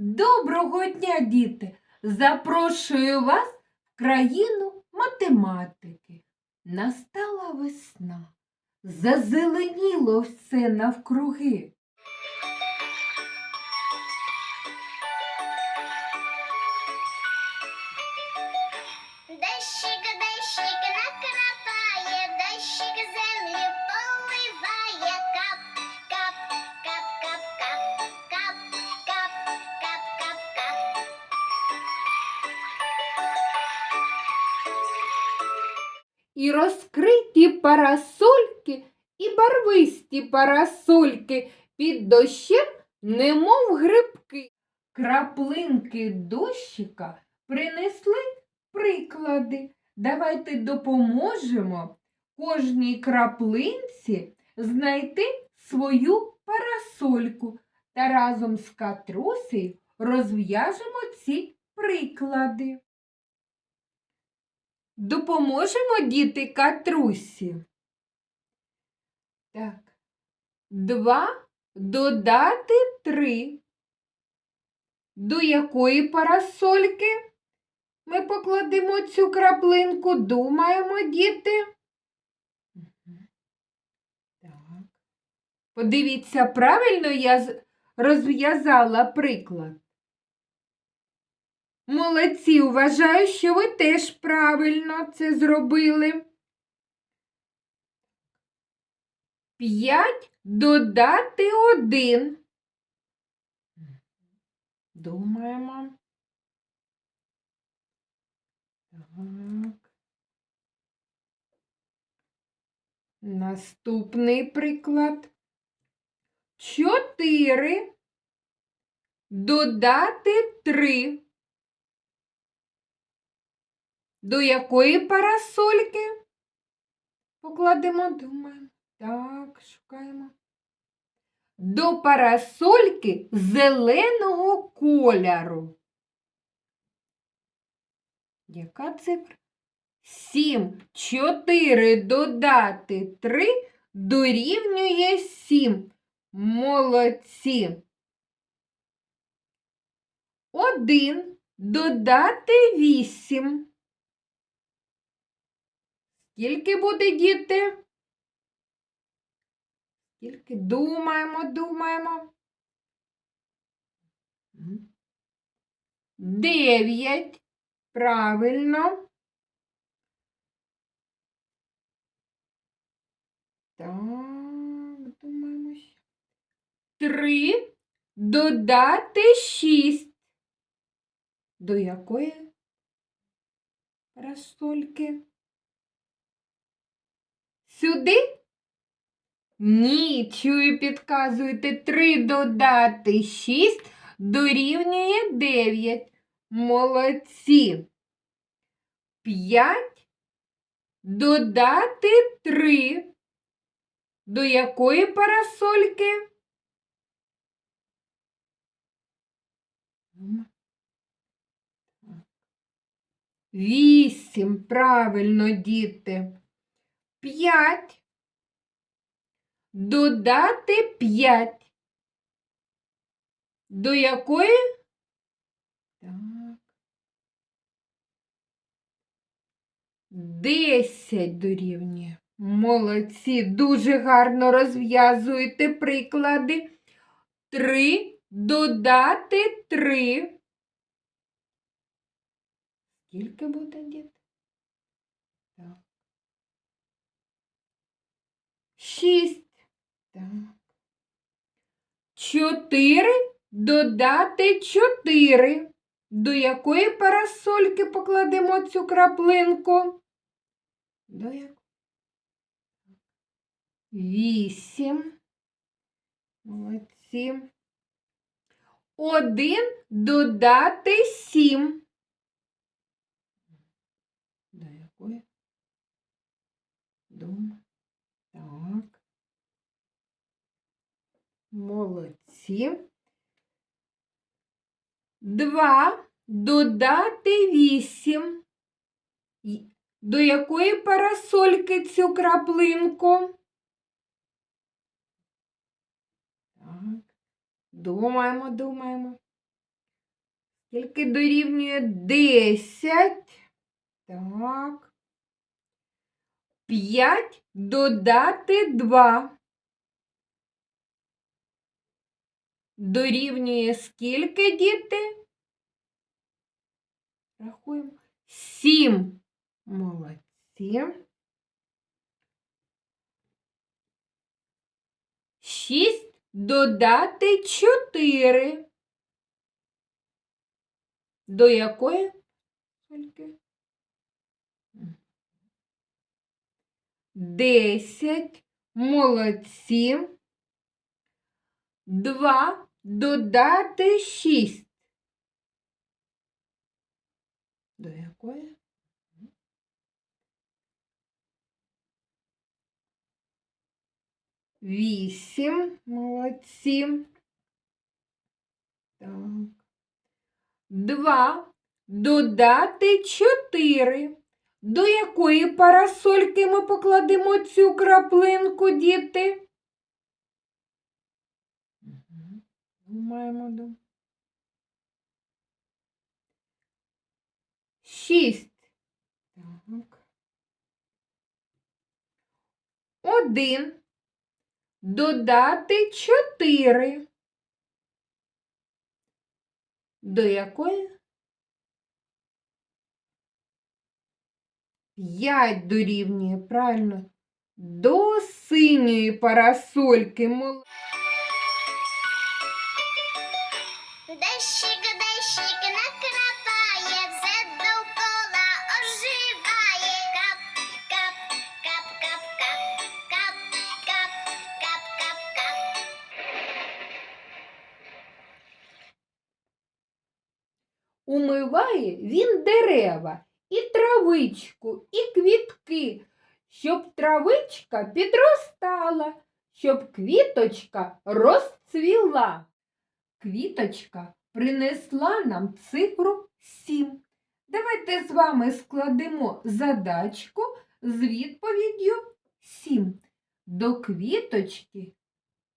Доброго дня, діти! Запрошую вас в країну математики. Настала весна, зазеленіло все навкруги. І розкриті парасольки, і барвисті парасольки під дощем, немов грибки. Краплинки дощика принесли приклади. Давайте допоможемо кожній краплинці знайти свою парасольку та разом з катрусею розв'яжемо ці приклади. Допоможемо діти катрусі. Так. Два додати три. До якої парасольки ми покладемо цю краплинку? Думаємо, діти? Так. Подивіться, правильно я розв'язала приклад. Молодці, вважаю, що ви теж правильно це зробили. П'ять додати один. Думаємо. Так. Наступний приклад. Чотири додати три. До якої парасольки? Покладемо, думаємо. Так, шукаємо. До парасольки зеленого кольору. Яка цифра? Сім. Чотири додати три дорівнює сім. Молодці. Один додати вісім. Скільки буде діти? Скільки думаємо, думаємо. Дев'ять. Правильно. Так, думаємо. Три додати шість. До якої парасольки? Сюди? Ні, чую, підказуєте. Три додати шість дорівнює дев'ять. Молодці. П'ять додати три. До якої парасольки? Вісім. Правильно, діти. П'ять. Додати п'ять. До якої? Так. Десять дорівнює. Молодці, дуже гарно розв'язуєте приклади. Три додати три. Скільки буде, діти? Так. Шість. Так. Чотири додати чотири. До якої парасольки покладемо цю краплинку? До якої? Вісім. Молодці. Один додати сім. До якої? Дум. Так. Молодці. Два додати вісім. До якої парасольки цю краплинку? Так. Думаємо, думаємо. Скільки дорівнює 10? Так. 5 додати 2. Дорівнює скільки, діти? Рахуємо. 7. Молодці. 6 додати 4. До якої? Скільки? Десять. Молодці. Два додати шість. До якої? Вісім. Молодці. Так. Два додати чотири. До якої парасольки ми покладемо цю краплинку, діти? Думаємо, дум- Шість. Так. Один. Додати чотири. До якої? П'ять дорівнює, правильно. До синьої парасольки. Мол- Дощик, дощик накрапає, все довкола оживає. Кап, кап, кап, кап, кап, кап, кап, кап, кап, кап. Умиває він дерева, і травичку, і квітки, щоб травичка підростала, щоб квіточка розцвіла. Квіточка принесла нам цифру сім. Давайте з вами складемо задачку з відповіддю сім. До квіточки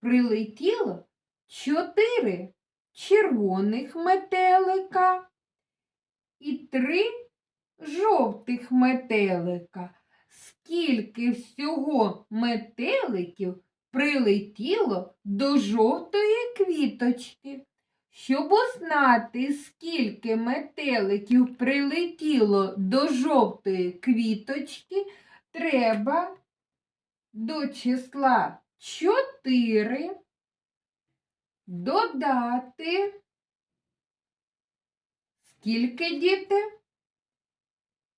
прилетіло чотири червоних метелика і три жовтих метелика. Скільки всього метеликів прилетіло до жовтої квіточки? Щоб узнати, скільки метеликів прилетіло до жовтої квіточки, треба до числа 4 додати. Скільки діти?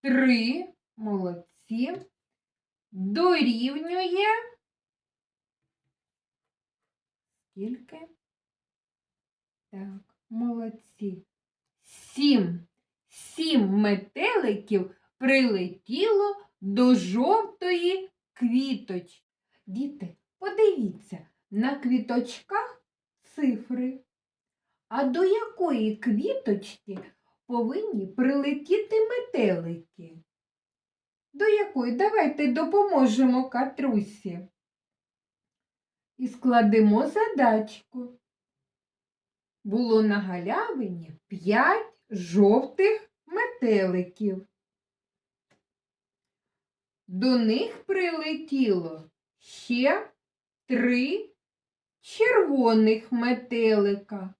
Три. Молодці. Дорівнює. Скільки? Так, молодці. Сім. Сім метеликів прилетіло до жовтої квіточки. Діти, подивіться, на квіточках цифри. А до якої квіточки повинні прилетіти метелики? До якої? Давайте допоможемо катрусі. І складемо задачку. Було на галявині п'ять жовтих метеликів. До них прилетіло ще три червоних метелика.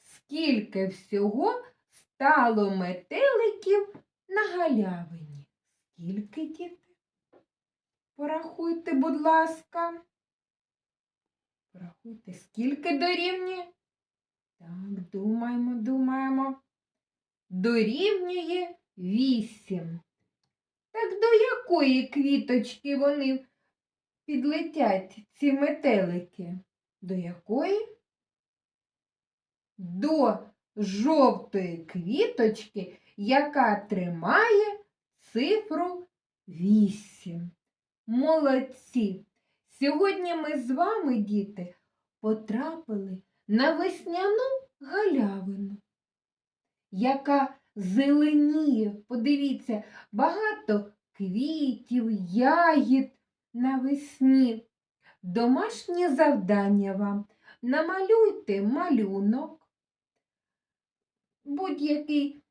Скільки всього стало метеликів на галявині? Скільки діти? Порахуйте, будь ласка. Порахуйте, скільки дорівнює? Так, думаємо, думаємо. Дорівнює вісім. Так до якої квіточки вони підлетять, ці метелики? До якої? До жовтої квіточки, яка тримає цифру 8. Молодці! Сьогодні ми з вами, діти, потрапили на весняну галявину, яка зеленіє. Подивіться, багато квітів, ягід навесні. Домашнє завдання вам. Намалюйте малюнок. Будь-який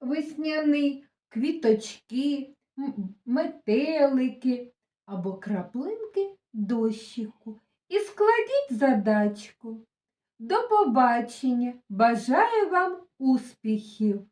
весняний, квіточки, метелики або краплинки дощику. І складіть задачку. До побачення. Бажаю вам успіхів!